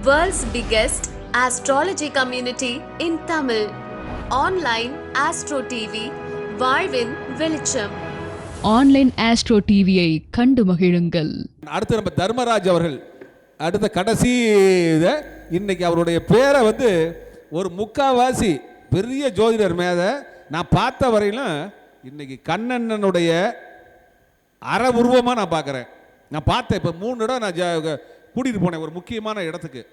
World's biggest astrology community in Tamil. Online Astro TV, வாழ்வின் வெளிச்சம். Online astro டிவியை கண்டு மகிழுங்கள். அடுத்து நம்ம தர்மராஜ் அவர்கள் அடுத்த கடைசி இதை இன்னைக்கு அவருடைய பேரை வந்து ஒரு முக்காவாசி பெரிய ஜோதிடர் மேத நான் பார்த்த வரையிலும் இன்னைக்கு கண்ணண்ணனுடைய அற உருவமாக நான் பார்க்குறேன். நான் பார்த்தேன் இப்போ மூணு இடம் நான் கூட்டிகிட்டு போனேன் ஒரு முக்கியமான இடத்துக்கு.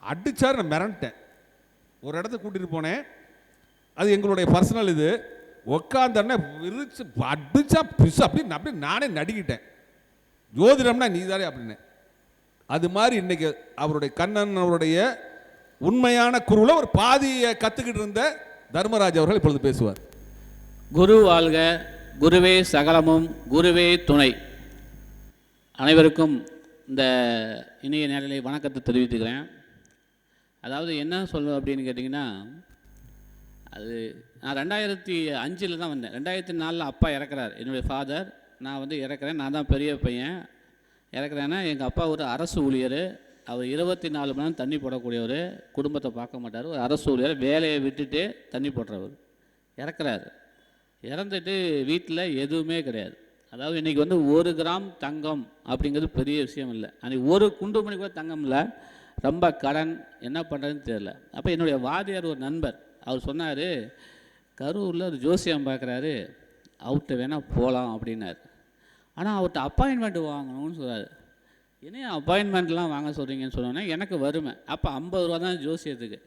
அடித்தார் நான் மிரண்டேன். ஒரு இடத்துக்கு கூட்டிகிட்டு போனேன். அது எங்களுடைய பர்சனல் இது. உக்காந்தோடனே விரிச்சு அடிச்சா பிசு அப்படி அப்படியே நானே நடிக்கிட்டேன் ஜோதிடம்னா நீ தானே அப்படின்னு. அது மாதிரி இன்றைக்கி அவருடைய கண்ணன் அவருடைய உண்மையான குருவில் ஒரு பாதியை கற்றுக்கிட்டு இருந்த தர்மராஜ் அவர்கள் இப்பொழுது பேசுவார். குரு வாழ்க குருவே சகலமும் குருவே துணை. அனைவருக்கும் இந்த இணைய நேரலை வணக்கத்தை தெரிவித்துக்கிறேன். அதாவது என்ன சொல்லுவேன் அப்படின்னு கேட்டிங்கன்னா அது நான் ரெண்டாயிரத்தி அஞ்சில் தான் வந்தேன். ரெண்டாயிரத்தி நாலில் அப்பா இறக்குறார். என்னுடைய ஃபாதர் நான் வந்து இறக்குறேன். நான் தான் பெரிய பையன். இறக்குறேன்னா எங்கள் அப்பா ஒரு அரசு ஊழியர். அவர் இருபத்தி நாலு மணி நேரம் தண்ணி போடக்கூடியவர். குடும்பத்தை பார்க்க மாட்டார். ஒரு அரசு ஊழியர் வேலையை விட்டுட்டு தண்ணி போடுறவர். இறக்குறாரு. இறந்துட்டு வீட்டில் எதுவுமே கிடையாது. அதாவது இன்றைக்கி வந்து ஒரு கிராம் தங்கம் அப்படிங்கிறது பெரிய விஷயம் இல்லை. அன்றைக்கி ஒரு குண்டு மணி கூட தங்கம் இல்லை. ரொம்ப கடன். என்ன பண்ணுறதுன்னு தெரியல. அப்போ என்னுடைய வாதியார் ஒரு நண்பர். அவர் சொன்னார் கரூரில் ஒரு ஜோசியம் பார்க்குறாரு அவர்கிட்ட வேணால் போகலாம் அப்படின்னாரு. ஆனால் அவர்கிட்ட அப்பாயின்மெண்ட் வாங்கணும்னு சொல்கிறாரு என்ன அப்பாயின்மெண்ட்லாம் வாங்க சொல்கிறீங்கன்னு சொன்னோன்னே எனக்கு வறுமை. அப்போ ஐம்பது ரூபா தான் ஜோசியத்துக்கு.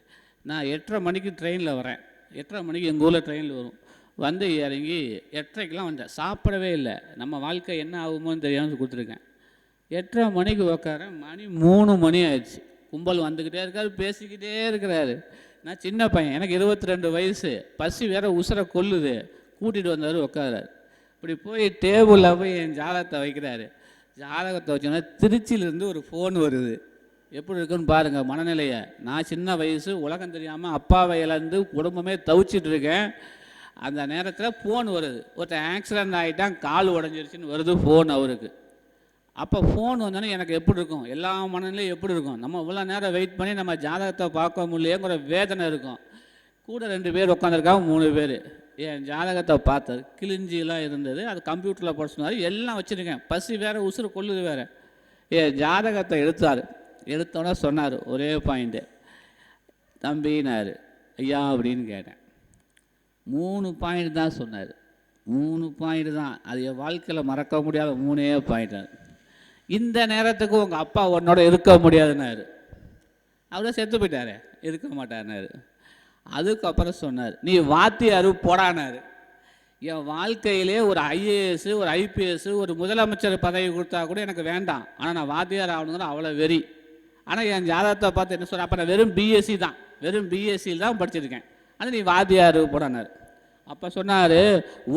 நான் எட்டரை மணிக்கு ட்ரெயினில் வரேன். எட்டரை மணிக்கு எங்கள் ஊரில் ட்ரெயினில் வரும். வந்து இறங்கி எட்டரைக்கெலாம் வந்தேன் சாப்பிடவே இல்லை. நம்ம வாழ்க்கை என்ன ஆகுமோன்னு தெரியாமல் கொடுத்துருக்கேன். எட்டரை மணிக்கு உக்கார மணி மூணு மணி ஆயிடுச்சு. கும்பல் வந்துக்கிட்டே இருக்காரு பேசிக்கிட்டே இருக்கிறாரு. நான் சின்ன பையன் எனக்கு இருபத்தி ரெண்டு வயசு. பசி வேற உசுரை கொல்லுது. கூட்டிகிட்டு வந்தார் உட்காராரு இப்படி போய் டேபிளில் போய் என் ஜாதகத்தை வைக்கிறாரு. ஜாதகத்தை வச்சோன்னா திருச்சியிலேருந்து ஒரு ஃபோன் வருது. எப்படி இருக்குன்னு பாருங்கள் மனநிலையை. நான் சின்ன வயசு உலகம் தெரியாமல் அப்பாவை இழந்து குடும்பமே தவிச்சிட்டு இருக்கேன். அந்த நேரத்தில் ஃபோன் வருது. ஒருத்தன் ஆக்சிடெண்ட் ஆகிட்டான் கால் உடஞ்சிருச்சுன்னு வருது ஃபோன் அவருக்கு. அப்போ ஃபோன் வந்தோடனே எனக்கு எப்படி இருக்கும்? எல்லா மனநிலையும் எப்படி இருக்கும்? நம்ம இவ்வளோ நேரம் வெயிட் பண்ணி நம்ம ஜாதகத்தை பார்க்க முடியலையேங்கிற வேதனை இருக்கும். கூட ரெண்டு பேர் உட்காந்துருக்காங்க மூணு பேர். என் ஜாதகத்தை பார்த்தது கிழிஞ்சிலாம் இருந்தது. அது கம்ப்யூட்டரில் போட சொன்னார். எல்லாம் வச்சுருக்கேன். பசி வேறு உசுறு கொள்ளுது வேறு. என் ஜாதகத்தை எடுத்தார். எடுத்தோன்னே சொன்னார் ஒரே பாயிண்ட்டு தம்பினார் ஐயா அப்படின்னு கேட்டேன். மூணு பாயிண்ட் தான் சொன்னார். மூணு பாயிண்ட் தான். அது என் வாழ்க்கையில் மறக்க முடியாத மூணே பாயிண்ட் இந்த நேரத்துக்கு உங்கள் அப்பா உன்னோட இருக்க முடியாதுன்னாரு. அவரே செத்து போயிட்டாரே. இருக்க மாட்டார்னாரு அதுக்கப்புறம் சொன்னார் நீ வாத்தியாரு போடானாரு என் வாழ்க்கையிலே ஒரு ஐஏஎஸ் ஒரு ஐபிஎஸ் ஒரு முதலமைச்சர் பதவி கொடுத்தா கூட எனக்கு வேண்டாம். ஆனால் நான் வாத்தியார் ஆகணுங்கிற அவ்வளோ வெறி. ஆனால் என் ஜாதகத்தை பார்த்து என்ன சொல்கிறேன் அப்போ நான் வெறும் பிஎஸ்சி தான். வெறும் பிஎஸ்சியில் தான் படிச்சிருக்கேன். ஆனால் நீ வாதியார் போடனார் அப்போ சொன்னார்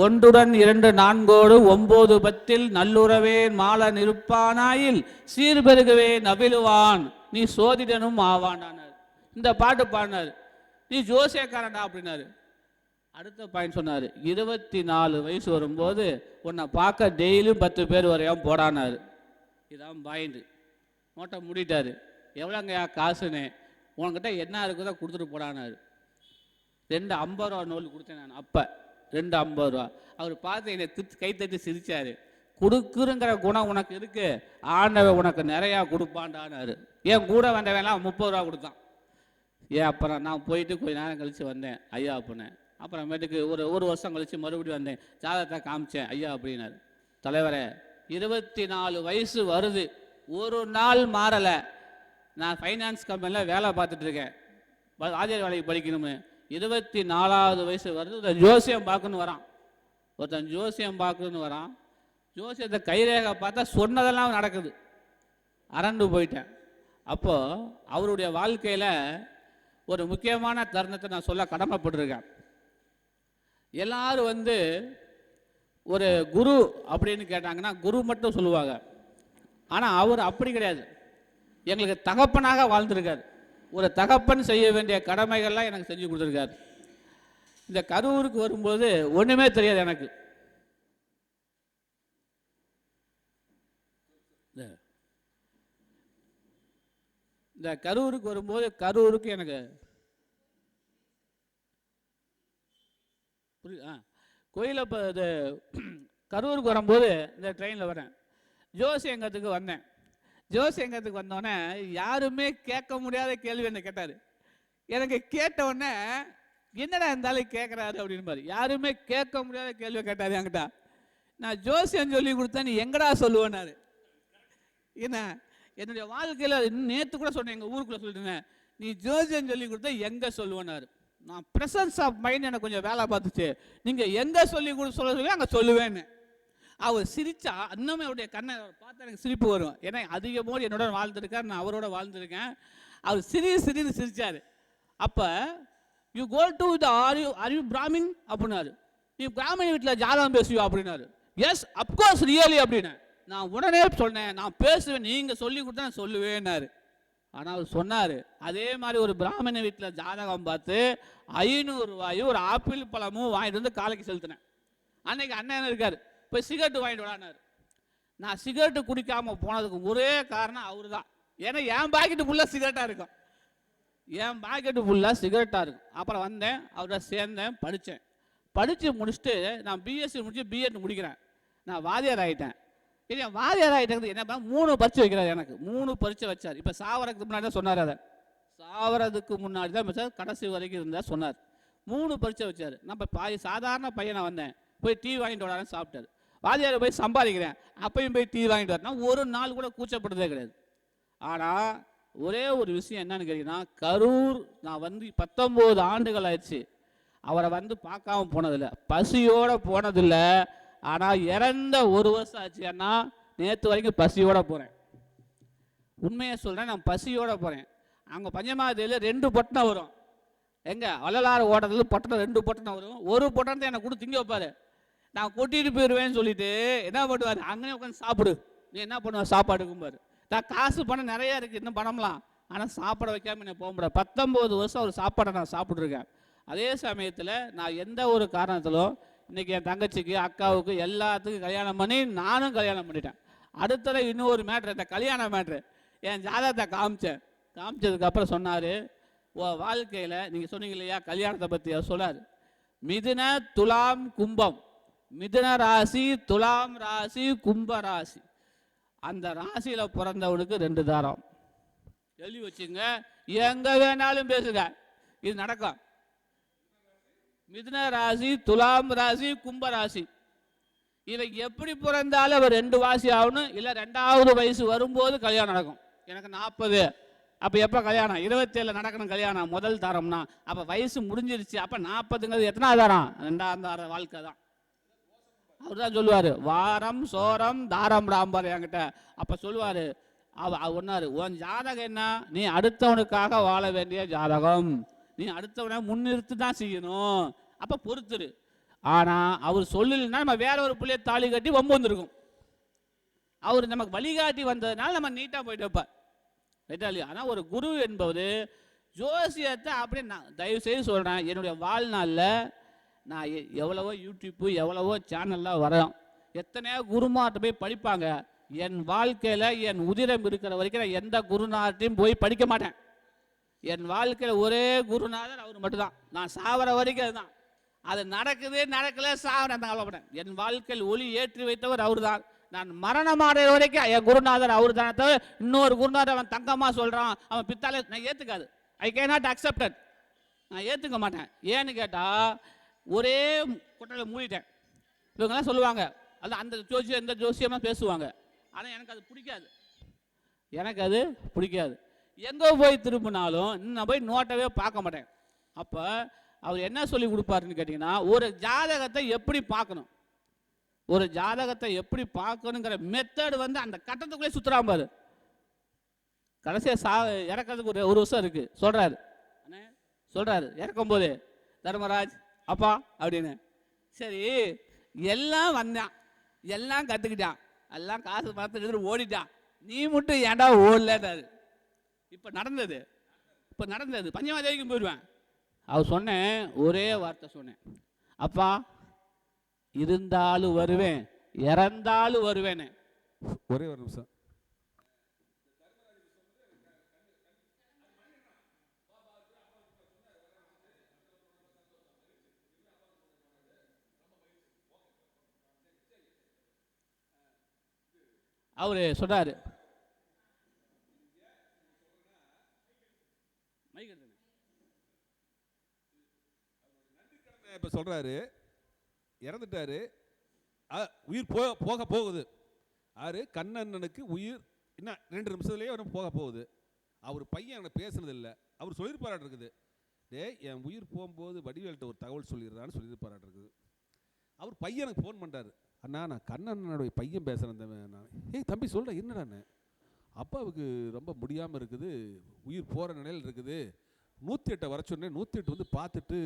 ஒன்றுடன் இரண்டு நான்கோடு ஒம்பது பத்தில் நல்லுறவே மால நிற்பானாயில் சீர்பெருகவே நவிழுவான் நீ சோதிடனும் ஆவானானார். இந்த பாட்டு பாடினார். நீ ஜோசியக்காரன்டா அப்படின்னாரு. அடுத்த பாயிண்ட் சொன்னார் இருபத்தி நாலு வயசு வரும்போது உன்னை பார்க்க டெய்லியும் பத்து பேர் வரையும் போடானாரு. இதான் பாயிண்ட். நோட்டை மூடிட்டாரு. எவ்வளோங்கய்யா காசுன்னு? உன்கிட்ட என்ன இருக்குதோ கொடுத்துட்டு போடானாரு. ரெண்டு ஐம்பது ரூபா நோல் கொடுத்தேன் நான் அப்போ. ரெண்டு ஐம்பது ரூபா. அவர் பார்த்து என்னை திட்டு கை தட்டி சிரிச்சாரு. கொடுக்குறங்கிற குணம் உனக்கு இருக்கு. ஆண்டவன் உனக்கு நிறையா கொடுப்பான்டானாரு. என் கூட வந்தவன்லாம் முப்பது ரூபா கொடுத்தான். ஏன் அப்புறம் நான் போயிட்டு கொஞ்ச நேரம் கழித்து வந்தேன் ஐயா அப்படின்னேன் அப்புறமேட்டுக்கு ஒரு ஒரு வருஷம் கழித்து மறுபடியும் வந்தேன். ஜாதகத்தை காமிச்சேன் ஐயா அப்படின்னாரு. தலைவரே இருபத்தி நாலு வயசு வருது. ஒரு நாள் மாறலை. நான் ஃபைனான்ஸ் கம்பெனியில் வேலை பார்த்துட்ருக்கேன் ஆஜர் வேலைக்கு படிக்கணும்னு. இருபத்தி நாலாவது வயசு வருது. ஒருத்தன் ஜோசியம் பார்க்குன்னு வரான். ஒருத்தன் ஜோசியம் பார்க்குன்னு வரான். ஜோசியத்தை கைரேகை பார்த்தா சொன்னதெல்லாம் நடக்குது. அரண்டு போயிட்டேன். அப்போது அவருடைய வாழ்க்கையில் ஒரு முக்கியமான தருணத்தை நான் சொல்ல கடமைப்பட்டிருக்கேன். எல்லாரும் வந்து ஒரு குரு அப்படின்னு கேட்டாங்கன்னா குரு மட்டும் சொல்லுவாங்க. ஆனால் அவர் அப்படி கிடையாது. எங்களுக்கு தகப்பனாக வாழ்ந்திருக்காரு. ஒரு தகப்பன் செய்ய வேண்டிய கடமைகள்லாம் எனக்கு செஞ்சு கொடுத்துருக்காரு. இந்த கரூருக்கு வரும்போது ஒன்றுமே தெரியாது எனக்கு. இந்த இந்த கரூருக்கு வரும்போது கரூருக்கு எனக்கு புரியுது ஆ கோயிலை இப்போ இது கரூருக்கு வரும்போது இந்த ட்ரெயினில் வரேன் ஜோசியங்கத்துக்கு வந்தேன். ஜோசியங்கத்துக்கு வந்தோடனே யாருமே கேட்க முடியாத கேள்வி என்ன கேட்டார்? எனக்கு கேட்ட உடனே என்னடா இருந்தாலும் கேட்குறாரு அப்படின்னு பாரு யாருமே கேட்க முடியாத கேள்வி கேட்டார் என்கிட்ட. நான் ஜோசியம் சொல்லி கொடுத்தா நீ எங்கடா சொல்லுவேன்னாரு. என்ன? என்னுடைய வாழ்க்கையில் நேற்று கூட சொன்னேன் எங்கள் ஊருக்குள்ளே சொல்லிட்டேன் நீ ஜோசியம் சொல்லி கொடுத்தா எங்கே சொல்லுவேன்னாரு. நான் ப்ரெசன்ஸ் ஆஃப் மைண்ட் எனக்கு கொஞ்சம் வேலை பார்த்துச்சு. நீங்கள் எங்கே சொல்லி கொடு சொல்ல சொல்லி அங்கே சொல்லுவேன்னு. அவர் சிரிச்சா இன்னுமே அவருடைய கண்ணை பார்த்தா எனக்கு சிரிப்பு வரும். ஏன்னா அதிகமோடு என்னோட வாழ்ந்துருக்கார் நான் அவரோட வாழ்ந்துருக்கேன். அவர் சிரி சிரின்னு சிரித்தார் அப்போ you go to the are you are you Brahmin அப்படின்னாரு. நீ பிராமணி வீட்டில் ஜாதகம் பேசுவியோ? அப்படின்னாரு. எஸ் அப்கோர்ஸ் ரியலி அப்படின்னு நான் உடனே சொன்னேன் நான் பேசுவேன் நீங்கள் சொல்லி கொடுத்தா நான் சொல்லுவேன்னாரு. ஆனால் அவர் சொன்னார் அதே மாதிரி ஒரு பிராமண வீட்டில் ஜாதகம் பார்த்து ஐநூறு ரூபாயும் ஒரு ஆப்பிள் பழமும் வாங்கிட்டு வந்து காலைக்கு செலுத்தினேன். அன்னைக்கு அண்ணன் இருக்கார் போய் சிகரெட்டு வாங்கிட்டு விடானார் நான் சிகரெட்டு குடிக்காம போனதுக்கு ஒரே காரணம் அவரு தான் ஏன்னா என் பாக்கெட்டு ஃபுல்லாக சிகரெட்டாக இருக்கும். என் பாக்கெட்டு ஃபுல்லாக சிகரெட்டாக இருக்கும். அப்புறம் வந்தேன் அவரோட சேர்ந்தேன் படித்தேன். படித்து முடிச்சுட்டு நான் பிஎஸ்சி முடிச்சு பிஎட் முடிக்கிறேன். நான் வாதியார் ஆகிட்டேன். இல்லை வாதியார் ஆகிட்டது என்ன பண்ண மூணு பரிச்சு வைக்கிறார் எனக்கு. மூணு பரிச்சு வச்சார். இப்போ சாவரத்துக்கு முன்னாடி தான் சொன்னார் அதை. சாவரதுக்கு முன்னாடி தான் வச்சார். கடைசி வரைக்கும் இருந்தால் சொன்னார். மூணு பரிச்சை வச்சார். நம்ம பாய் சாதாரண பையனை வந்தேன். போய் டீ வாங்கிட்டு வரான்னு சாப்பிட்டாரு. வாதியார் போய் சம்பாதிக்கிறேன். அப்பையும் போய் டீ வாங்கிட்டு வரணும் ஒரு நாள் கூட கூச்சப்படுறதே கிடையாது. ஆனால் ஒரே ஒரு விஷயம் என்னன்னு கேட்டீங்கன்னா கரூர் நான் வந்து பத்தொம்போது ஆண்டுகள் ஆயிடுச்சு. அவரை வந்து பார்க்காம போனதில்லை. பசியோட போனதில்லை. ஆனால் இறந்த ஒரு வருஷம் ஆச்சு. ஏன்னா நேற்று வரைக்கும் பசியோட போகிறேன் உண்மையை சொல்கிறேன் நான் பசியோட போகிறேன் அங்கே பஞ்சமாவதியில் ரெண்டு பொட்டணம் வரும். எங்கே? வள்ளலாறு ஓட்டத்தில் பொட்டணம் ரெண்டு பொட்டணம் வரும். ஒரு பொட்டணத்தை எனக்கு கொடுத்து திங்க வைப்பாரு. நான் கூட்டிகிட்டு போயிடுவேன்னு சொல்லிட்டு என்ன பண்ணுவார்? அங்கேயே உட்காந்து சாப்பிடு. நீ என்ன பண்ணுவ? சாப்பாடு பாரு நான் காசு பணம் நிறைய இருக்குது இன்னும் பணம்லாம். ஆனால் சாப்பிட வைக்காம என்ன போக முடியாது. பத்தொம்போது வருஷம் ஒரு சாப்பாடை நான் சாப்பிட்ருக்கேன் அதே சமயத்தில் நான் எந்த ஒரு காரணத்திலும் இன்றைக்கி என் தங்கச்சிக்கு அக்காவுக்கு எல்லாத்துக்கும் கல்யாணம் பண்ணி நானும் கல்யாணம் பண்ணிட்டேன். அடுத்தது இன்னொரு மேட்ரு இந்த கல்யாண மேட்ரு என் ஜாதகத்தை காமிச்சேன். காமிச்சதுக்கப்புறம் சொன்னார் ஓ வாழ்க்கையில் நீங்கள் சொன்னீங்க இல்லையா கல்யாணத்தை பற்றி அவர் சொன்னார். மிதுன துலாம் கும்பம். மிதுன ராசி துலாம் ராசி கும்ப ராசி. அந்த ராசியில் பிறந்தவனுக்கு ரெண்டு தாரம். எழுதி வச்சுங்க. எங்க வேணாலும் பேசுங்க. இது நடக்கும். மிதுன ராசி துலாம் ராசி கும்ப ராசி. இவன் எப்படி பிறந்தாலும் அவர் ரெண்டு வாசி ஆகணும். இல்லை ரெண்டாவது வயசு வரும்போது கல்யாணம் நடக்கும். எனக்கு நாற்பது அப்போ எப்போ கல்யாணம்? இருபத்தேழு நடக்கணும் கல்யாணம். முதல் தரம்னா. அப்போ வயசு முடிஞ்சிருச்சு. அப்போ நாற்பதுங்கிறது எத்தனாவது தாரம்? ரெண்டாவது தார வாழ்க்கை தான். அவர் தான் சொல்லுவார் வாரம் சோரம் தாரம் ராம்பார் என்கிட்ட. அப்போ சொல்லுவார் அவ அவர் ஒன்னாரு உன் ஜாதகம் என்ன? நீ அடுத்தவனுக்காக வாழ வேண்டிய ஜாதகம். நீ அடுத்தவனை முன்னிறுத்து தான் செய்யணும். அப்போ பொறுத்துரு. ஆனால் அவர் சொல்லலைன்னா நம்ம வேற ஒரு பிள்ளைய தாலி கட்டி வம்பு வந்திருக்கும். அவர் நமக்கு வழிகாட்டி வந்ததுனால நம்ம நீட்டாக போயிட்டு வைப்பார் ரைட்டா இல்லையா? ஆனால் ஒரு குரு என்பது ஜோசியத்தை அப்படியே நான் தயவு செய்து சொல்கிறேன் என்னுடைய வாழ்நாளில் நான் எ- எவ்வளவோ யூடியூப்பு எவ்வளவோ சேனல்லாம் வரோம் எத்தனையோ குருமார்ட்ட போய் படிப்பாங்க. என் வாழ்க்கையில் என் உதிரம் இருக்கிற வரைக்கும் நான் எந்த குருநாட்டையும் போய் படிக்க மாட்டேன். என் வாழ்க்கையில் ஒரே குருநாதர் அவர் மட்டும்தான். நான் சாவர வரைக்கும் அதுதான். அது நடக்குது நடக்கல சாவர அந்த கவலைப்பட்டேன் என் வாழ்க்கையில் ஒளி ஏற்றி வைத்தவர் அவர்தான். நான் மரணம் அடைகிற வரைக்கும் என் குருநாதர் அவர் தானே தவிர இன்னொரு குருநாதர் அவன் தங்கம்மா சொல்கிறான் அவன் பித்தாலே நான் ஏற்றுக்காது ஐ கே நாட் அக்செப்டட் நான் ஏற்றுக்க மாட்டேன். ஏன்னு கேட்டால் ஒரே குட்டையில் மூடிட்டேன். இவங்கெல்லாம் சொல்லுவாங்க. அது அந்த ஜோசியம் இந்த ஜோசியம்லாம் பேசுவாங்க. ஆனால் எனக்கு அது பிடிக்காது. எனக்கு அது பிடிக்காது. எங்கே போய் திரும்பினாலும் நான் போய் நோட்டவே பார்க்க மாட்டேன். அப்போ அவர் என்ன சொல்லி கொடுப்பாருன்னு கேட்டிங்கன்னா ஒரு ஜாதகத்தை எப்படி பார்க்கணும்? ஒரு ஜாதகத்தை எப்படி பார்க்கணுங்கிற மெத்தட் வந்து அந்த கட்டத்துக்குள்ளே சுற்றுறாம பாரு. கடைசியாக சா இறக்கிறதுக்கு ஒரு ஒரு வருஷம் இருக்கு. சொல்கிறாரு அண்ணே இறக்கும் போதே தர்மராஜ் அப்பா அப்படின்னு. சரி எல்லாம் வந்தான். எல்லாம் கற்றுக்கிட்டான் எல்லாம் காசு பார்த்து எடுத்துட்டு ஓடிட்டான். நீ மட்டும் ஏன்டா ஓடலன்றாரு. இப்போ நடந்தது. இப்போ நடந்தது. பஞ்சமாதேவிக்கும் போயிடுவேன். அவர் சொன்னேன் ஒரே வார்த்தை சொன்னேன் அப்பா இருந்தாலும் வருவேன் இறந்தாலும் வருவேன்னு ஒரே ஒரு நிமிஷம். அவர் சொல்கிறாரு இப்போ சொல்கிறாரு இறந்துட்டாரு. உயிர் போ போக போகுது. ஆறு கண்ணண்ணனுக்கு உயிர் என்ன ரெண்டு நிமிஷத்துலேயே அவன் போக போகுது. அவர் பையன் எனக்கு பேசுனது இல்லை அவர் சொல்லியிருப்பாராட்டு இருக்குது. டேய் என் உயிர் போகும்போது வடிவேல்கிட்ட ஒரு தகவல் சொல்லிடுறான்னு சொல்லியிருப்பாராட்டு இருக்குது. அவர் பையனுக்கு ஃபோன் பண்ணுறாரு அண்ணா நான் கண்ணண்ணனுடைய பையன் பேசுகிறேன் நான். ஏய் தம்பி சொல்கிறேன் என்னடாண்ணே அப்பாவுக்கு ரொம்ப முடியாமல் இருக்குது உயிர் போகிற நிலையில் இருக்குது. நூற்றி எட்டை வர சொன்னேன் நூற்றி எட்டு வந்து பார்த்துட்டு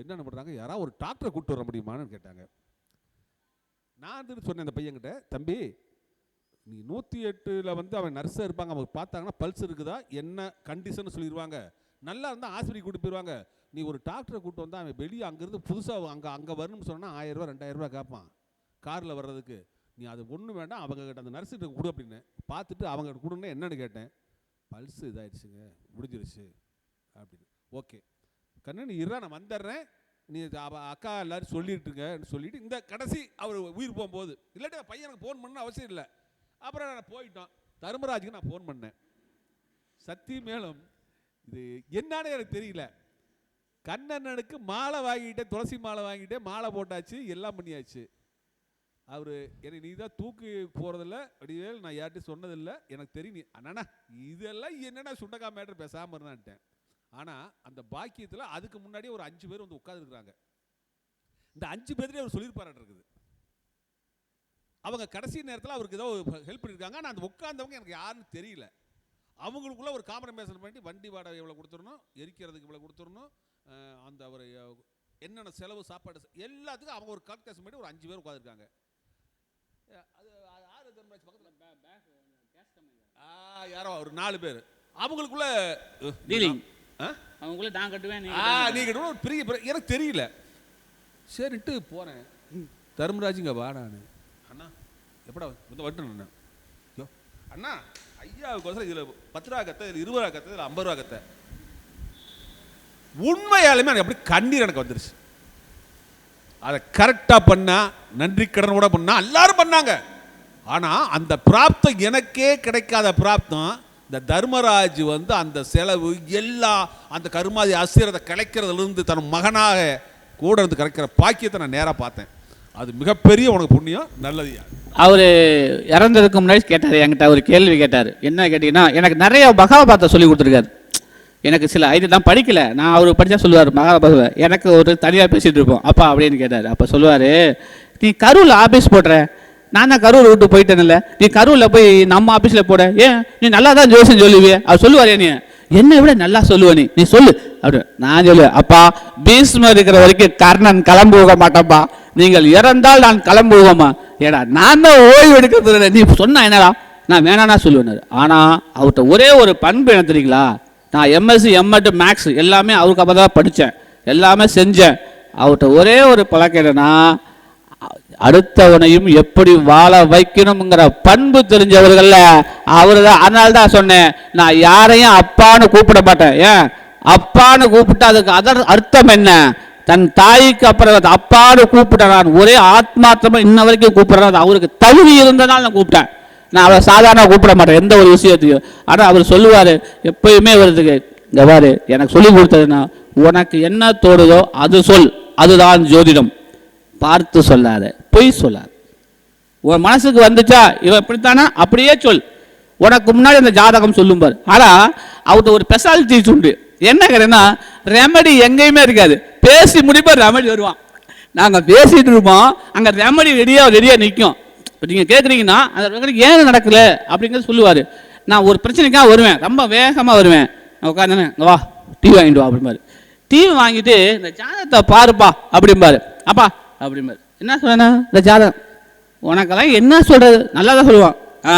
என்னென்ன பண்ணுறாங்க யாராவது ஒரு டாக்டரை கூப்பிட்டு வர முடியுமான்னு கேட்டாங்க. நான் வந்து சொன்னேன் அந்த பையன்கிட்ட தம்பி நீ நூற்றி எட்டில் வந்து அவன் நர்ஸாக இருப்பாங்க அவங்க பார்த்தாங்கன்னா பல்ஸ் இருக்குதா என்ன கண்டிஷன் சொல்லிடுவாங்க நல்லா இருந்தால் ஆஸ்பத்திரிக்கு கூட்டு போயிடுவாங்க நீ ஒரு டாக்டரை கூப்பிட்டு வந்தால் அவன் வெளியே அங்கேருந்து புதுசாக அங்கே அங்கே வரணும்னு சொன்னால் ஆயிரரூவா ரெண்டாயிரரூவா கேட்பான் காரில் வர்றதுக்கு நீ அது ஒன்றும் வேண்டாம் அவங்க கிட்ட அந்த நர்ஸுகிட்ட கொடு அப்படின்னு பார்த்துட்டு அவங்க கொடுன்னு என்னென்னு கேட்டேன். பல்ஸ் இதாயிடுச்சுங்க முடிஞ்சிருச்சு அப்படின்னு. ஓகே கண்ணு நீ இருடா நான் வந்துடுறேன். நீ இது அக்கா எல்லாரும் சொல்லிட்டுருங்கன்னு சொல்லிவிட்டு இந்த கடைசி அவர் உயிர் போகும்போது இல்லாட்டி என் பையனுக்கு ஃபோன் பண்ண அவசியம் இல்லை. அப்புறம் நான் போயிட்டோம் தர்மராஜுக்கு நான் ஃபோன் பண்ணேன். சத்தி மேலும் இது என்னன்னு எனக்கு தெரியல. கண்ணண்ணனுக்கு மாலை வாங்கிட்டேன் துளசி மாலை வாங்கிட்டேன் மாலை போட்டாச்சு எல்லாம் பண்ணியாச்சு. அவர் என்னை நீ தான் தூக்கி போகிறதில்ல வடிவேல் நான் யார்கிட்டையும் சொன்னதில்லை. எனக்கு தெரியும் நீ அண்ணா இதெல்லாம் என்னென்னா சுண்டக்கா மேட்ரு பேசாமல் இருந்தான்ட்டேன். ஆனால் அந்த பாக்கியத்தில் அதுக்கு முன்னாடி ஒரு அஞ்சு பேர் வந்து உட்காந்துருக்குறாங்க இந்த அஞ்சு பேர்லேயே அவர் சொல்லியிருப்பாராட்டு இருக்குது. அவங்க கடைசி நேரத்தில் அவருக்கு ஏதோ ஹெல்ப் பண்ணியிருக்காங்க. ஆனால் அந்த உட்காந்தவங்க எனக்கு யாருன்னு தெரியல. அவங்களுக்குள்ள ஒரு காம்ப்ரமைசன் பண்ணி வண்டி வாடகை இவ்வளோ கொடுத்துடணும் எரிக்கிறதுக்கு இவ்வளோ கொடுத்துடணும் அந்த அவர் என்னென்ன செலவு சாப்பாடு செ- எல்லாத்துக்கும் அவங்க ஒரு கால்குலேஷன் பண்ணி ஒரு அஞ்சு பேர் உட்காந்துருக்காங்க அது அது யாரு தர்மராஜ் பக்கத்தில். ஆ யாரோ ஒரு நாலு பேர். அவங்களுக்குள்ள டீலிங் ஆ அவங்கள நான் கட்டுவேன் நீ ஆ நீங்க ஒரு பெரிய பெரிய- எனக்கு தெரியல. சரின்ட்டு போறேன். தர்மராஜுங்க வா நான். அண்ணா எப்படா வந்து வந்துட்டேன் அண்ணா. யோ அண்ணா ஐயாவுக்கோசரம் இதில் பத்து ரூபா கத்தை இதில் இருபது ரூபா கத்தை இதில் ஐம்பது ரூபா கத்தை. உண்மையாலுமே எனக்கு அப்படி கண்ணீர் எனக்கு வந்துருச்சு. அதை கரெக்டாக பண்ணால் நன்றி கடனோட பண்ணால் எல்லாரும் பண்ணாங்க. ஆனால் அந்த பிராப்தம் எனக்கே கிடைக்காத பிராப்தம் இந்த தர்மராஜ் வந்து அந்த செலவு எல்லா அந்த கருமாதி அசிரத்தை கிடைக்கிறதுலேருந்து தன் மகனாக கூட இருந்து கிடைக்கிற பாக்கியத்தை நான் நேராக பார்த்தேன். அது மிகப்பெரிய உனக்கு புண்ணியம் நல்லது அவர் இறந்ததுக்கு முன்னாடி கேட்டார் என்கிட்ட அவர் கேள்வி கேட்டார். என்ன கேட்டிங்கன்னா எனக்கு நிறைய மகாபாரத்தை சொல்லி கொடுத்துருக்காரு. எனக்கு சில ஐடி நான் படிக்கல. நான் அவர் படித்தா சொல்லுவார் மகாபாரத எனக்கு ஒரு தனியாக பேசிகிட்டு இருப்போம். அப்பா அப்படின்னு கேட்டார். அப்போ சொல்லுவார் நீ கரூரில் ஆஃபீஸ் போடுற. நான் தான் கரூர் விட்டு போயிட்டேன்ல. நீ கரூரில் போய் நம்ம ஆஃபீஸில் போட. ஏன்? நீ நல்லா தான் ஜோசன் சொல்லுவியே. அவர் சொல்லுவார் நீ என்னை விட நல்லா சொல்லுவ நீ. நீ சொல்லு. அப்படி நான் சொல்லுவேன் அப்பா பீஷ்மர் இருக்கிற வரைக்கும் கர்ணன் கிளம்பு போக மாட்டேன்ப்பா நீங்கள் இறந்தால் நான் கிளம்பு போகமா? ஏடா நான் தான் ஓய்வு எடுக்கிறது நீ சொன்னா என்னடா? நான் வேணானா சொல்லுவேன் ஆனால் அவர்கிட்ட ஒரே ஒரு பண்பு என்ன தெரியுங்களா? நான் எம்எஸ்சி எம்எட் மேக்ஸ் எல்லாமே அவருக்கு அப்போ தான் படித்தேன் எல்லாமே செஞ்சேன். அவர்கிட்ட ஒரே ஒரு பழக்கம் என்னன்னா அடுத்தவனையும் எப்படி வாழ வைக்கணுங்கிற பண்பு தெரிஞ்சவர்கள்ல அவரு தான். அதனால தான் சொன்னேன் நான் யாரையும் அப்பான்னு கூப்பிட மாட்டேன். ஏன்? அப்பான்னு கூப்பிட்டா அதுக்கு அதர் அர்த்தம் என்ன? தன் தாய்க்கு அப்புறம் அப்பான்னு கூப்பிட்டேன் நான் ஒரே ஆத்மார்த்தமா இன்ன வரைக்கும் கூப்பிடுறேன். அது அவருக்கு தகுதி இருந்ததால் நான் கூப்பிட்டேன். நான் அவரை சாதாரண கூப்பிட மாட்டேன் எந்த ஒரு விஷயத்தையும். ஆனால் அவர் சொல்லுவார் எப்பயுமே வருதுக்கு இந்த பாரு எனக்கு சொல்லி கொடுத்ததுன்னா உனக்கு என்ன தோடுதோ அது சொல் அதுதான் ஜோதிடம். பார்த்து சொல்லாத பொய் சொல்லாத. உன் மனசுக்கு வந்துச்சா இவன் இப்படித்தானா? அப்படியே சொல். உனக்கு முன்னாடி அந்த ஜாதகம் சொல்லும் பாரு. ஆனால் அவர்கிட்ட ஒரு ஸ்பெஷாலிட்டிஸ் உண்டு. என்ன கேட்டேன்னா ரெமடி எங்கேயுமே இருக்காது. பேசி முடிப்ப ரெமடி வருவான். நாங்கள் பேசிட்டு இருப்போம் அங்கே ரெமடி ரெடியாக ரெடியாக நிற்கும் இப்போ நீங்கள் கேட்குறீங்கன்னா அந்த ஏன் நடக்கலை? அப்படிங்கிறது சொல்லுவார். நான் ஒரு பிரச்சனைக்காக வருவேன். ரொம்ப வேகமாக வருவேன். உட்காந்து வா டிவி வாங்கிட்டு வா அப்படிம்பாரு. டிவி வாங்கிட்டு இந்த ஜாதகத்தை பாருப்பா அப்படிம்பாரு. அப்பா அப்படிம்பாரு. என்ன சொல்றேன்னா இந்த ஜாதகம்? உனக்கெல்லாம் என்ன சொல்றது? நல்லா தான் சொல்லுவான். ஆ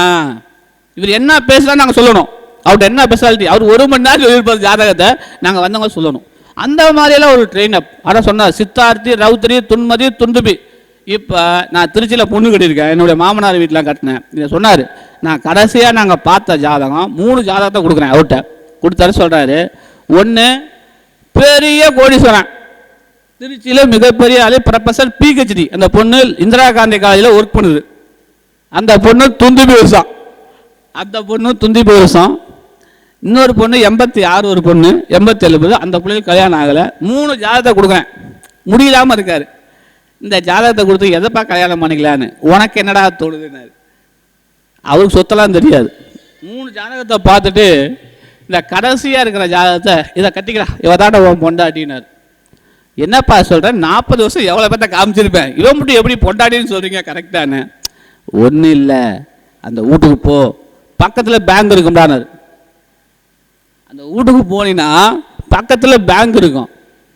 இவர் என்ன பேசுறா நாங்கள் சொல்லணும். அவர்கிட்ட என்ன ஸ்பெஷாலிட்டி அவர் ஒரு மணி நேரம் சொல்லியிருப்பார் ஜாதகத்தை. நாங்கள் வந்தவங்க சொல்லணும். அந்த மாதிரியெல்லாம் ஒரு ட்ரெயின் அப் ஆனால் சொன்னார் சித்தார்த்தி ரவுத்திரி துன்மதி துண்டுபி. இப்போ நான் திருச்சியில் பொண்ணு கட்டியிருக்கேன். என்னுடைய மாமனார் வீட்டில் கட்டினேன். இதை சொன்னார். நான் கடைசியாக நாங்கள் பார்த்த ஜாதகம் மூணு ஜாதகத்தை கொடுக்குறேன் அவர்கிட்ட கொடுத்தாரு சொல்கிறாரு ஒன்று பெரிய கோடீஸ்வரன். திருச்சியில் மிகப்பெரிய ஆளு ப்ரொஃபசர் பிஹெச்டி அந்த பொண்ணு இந்திரா காந்தி காலேஜில் ஒர்க் பண்ணுது. அந்த பொண்ணு துந்துபி வருஷம் அந்த பொண்ணு துந்தி வருஷம் இன்னொரு பொண்ணு எண்பத்தி ஆறு ஒரு பொண்ணு எண்பத்தி எழுபது அந்த பிள்ளைக்கு கல்யாணம் ஆகலை. மூணு ஜாதகத்தை கொடுக்குறேன். முடியலாமல் இருக்காரு. இந்த ஜாதகத்தை கொடுத்து எதைப்பா கல்யாணம் பண்ணிக்கலான்னு? உனக்கு என்னடா தோணுதுன்னாரு அவருக்கு சொத்தெல்லாம் தெரியாது. மூணு ஜாதகத்தை பார்த்துட்டு இந்த கடைசியாக இருக்கிற ஜாதகத்தை இதை கட்டிக்கிறா. இவ தாண்ட உன் பொண்டாட்டினார் என்னப்பா சொல்கிறேன் நாற்பது வருஷம் எவ்வளோ பேர்த்த காமிச்சிருப்பேன். இவன் மட்டும் எப்படி பொண்டாட்டின்னு சொல்கிறீங்க கரெக்டானு ஒன்றும் இல்லை. அந்த வீட்டுக்கு போ. பக்கத்தில் பேங்க் இருக்கும்டானார். அந்த வீட்டுக்கு போனீங்கன்னா பக்கத்தில் பேங்க் இருக்கும்.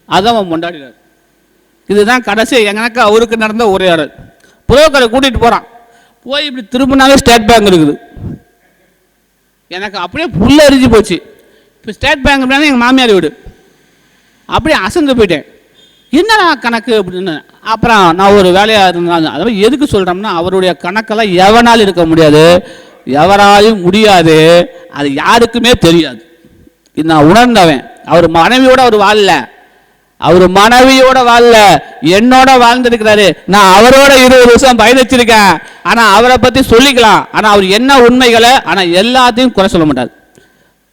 அதான் அவன் கொண்டாடினார் இதுதான் கடைசி எனக்கு அவருக்கு நடந்த உரையாடல் புரோக்கரை கூட்டிகிட்டு போகிறான் போய் இப்படி திரும்பினாலே ஸ்டேட் பேங்க் இருக்குது. எனக்கு அப்படியே புல்ல அரிஞ்சு போச்சு. இப்போ ஸ்டேட் பேங்க் எங்கள் மாமியார் வீடு. அப்படியே அசந்து போயிட்டேன். என்னடா கணக்கு அப்படின்னு. அப்புறம் நான் ஒரு வேலையாக இருந்தாலும் அதாவது எதுக்கு சொல்கிறோம்னா அவருடைய கணக்கெல்லாம் எவனாலும் இருக்க முடியாது. எவராலையும் முடியாது. அது யாருக்குமே தெரியாது. நான் உணர்ந்தவன். அவர் மனைவியோடு அவர் வாழல. அவர் மனைவியோட வாழல என்னோட வாழ்ந்திருக்கிறாரு. நான் அவரோட இருபது வருஷம் பயணிச்சிருக்கேன். ஆனா அவரை பத்தி சொல்லிக்கலாம். ஆனா அவர் என்ன உண்மைகளை ஆனா எல்லாத்தையும் குறை சொல்ல மாட்டார்.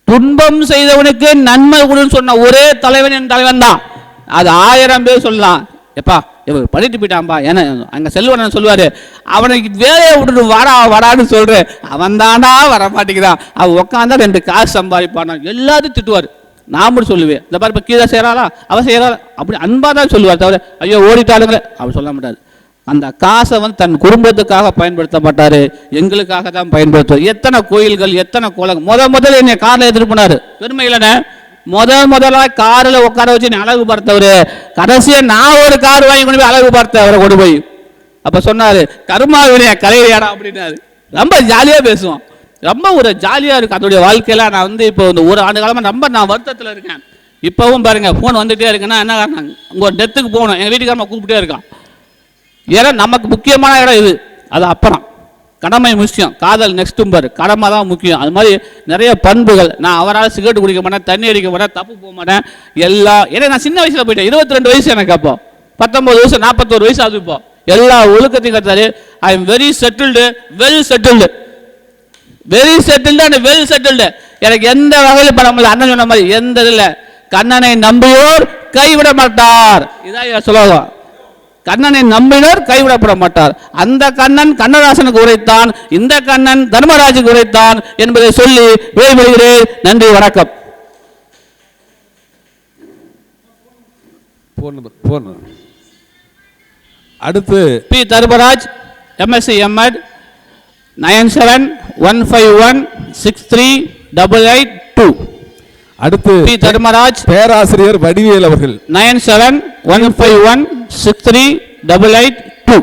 துன்பம் செய்தவனுக்கு நன்மை கொடுன்னு சொன்ன ஒரே தலைவன் என் தலைவன் தான். அது ஆயிரம் பேர் சொல்லலாம். எப்பா இவர் பண்ணிட்டு போயிட்டான்பா ஏன்னா அங்க செல்வன் சொல்லுவாரு அவனுக்கு வேலையை விட்டுட்டு வாடா வாடான்னு சொல்றேன். அவன் தானா வர மாட்டேங்கிறான் அவன் உட்காந்தா ரெண்டு காசு சம்பாதிப்பானான் எல்லாத்தையும் திட்டுவார். நான் மட்டும் சொல்லுவேன் இந்த மாதிரி இப்போ கீழே செய்கிறாளா அவ செய்கிறாளா அப்படி அன்பாக தான் சொல்லுவார் தவிர ஐயோ ஓடிட்டாளுங்களே. அவர் சொல்ல மாட்டார் அந்த காசை வந்து தன் குடும்பத்துக்காக பயன்படுத்த மாட்டார் எங்களுக்காக தான் பயன்படுத்துவார். எத்தனை கோயில்கள் எத்தனை கோலங்கள். முத முதல்ல என்னை காரில் எடுத்துட்டு போனார். பெருமை இல்லைண்ணே. முத முதலாக காரில் உட்கார வச்சு என்னை அழகு பார்த்தவர். கடைசியாக நான் ஒரு கார் வாங்கி கொண்டு போய் அழகு பார்த்தேன் அவரை கொண்டு போய். அப்போ சொன்னார் கர்மா வினைய கலையிலையாடா அப்படின்னாரு. ரொம்ப ஜாலியாக பேசுவோம் ரொம்ப ஒரு ஜாலியாக இருக்கும் அதோடைய வாழ்க்கையில். நான் வந்து இப்போ இந்த ஒரு ஆண்டு காலமாக ரொம்ப நான் வருத்தத்தில் இருக்கேன். இப்போவும் பாருங்கள் ஃபோன் வந்துகிட்டே இருக்குன்னா என்ன காரணம்? உங்கள் டெத்துக்கு போகணும். எங்கள் வீட்டுக்காரமாக கூப்பிட்டே இருக்கான். ஏன்னா நமக்கு முக்கியமான இடம் இது. அது அப்புறம். கடமை முக்கியம். காதல் நெக்ஸ்ட் பாரு. கடமை தான் முக்கியம். அது மாதிரி நிறைய பண்புகள். நான் அவரால் சிகரெட் குடிக்க மாட்டேன் தண்ணி அடிக்க மாட்டேன் தப்பு போக மாட்டேன். எல்லா ஏன்னா நான் சின்ன வயசில் போயிட்டேன். இருபத்தி ரெண்டு வயசு எனக்கு அப்போ. பத்தொம்பது வயசு நாற்பத்தோரு வயசு ஆகுது இப்போ. எல்லா ஒழுக்கத்தையும் Qatar I am very settled well settled very settled and well settled எனக்கு எந்த வகையில் இப்போ நம்மள அண்ணன் சொன்ன மாதிரி எந்த இதில் கண்ணனை நம்பியோர் கைவிட மாட்டார். இதான் சுலோகம் கண்ணனை நம்பினோர் கைவிடப்பட மாட்டார். அந்த கண்ணன் கண்ணதாசனுக்கு உரைத்தான். இந்த கண்ணன் தர்மராஜுக்கு உரைத்தான் என்பதை சொல்லி விடைபெறுகிறேன். நன்றி வணக்கம். அடுத்து P Dharmaraj MSc MEd nine seven one five one six three double eight two. அடுத்து பி. தர்மராஜ். பேராசிரியர் வடிவேல் அவர்கள். Nine seven one five one six three double eight two.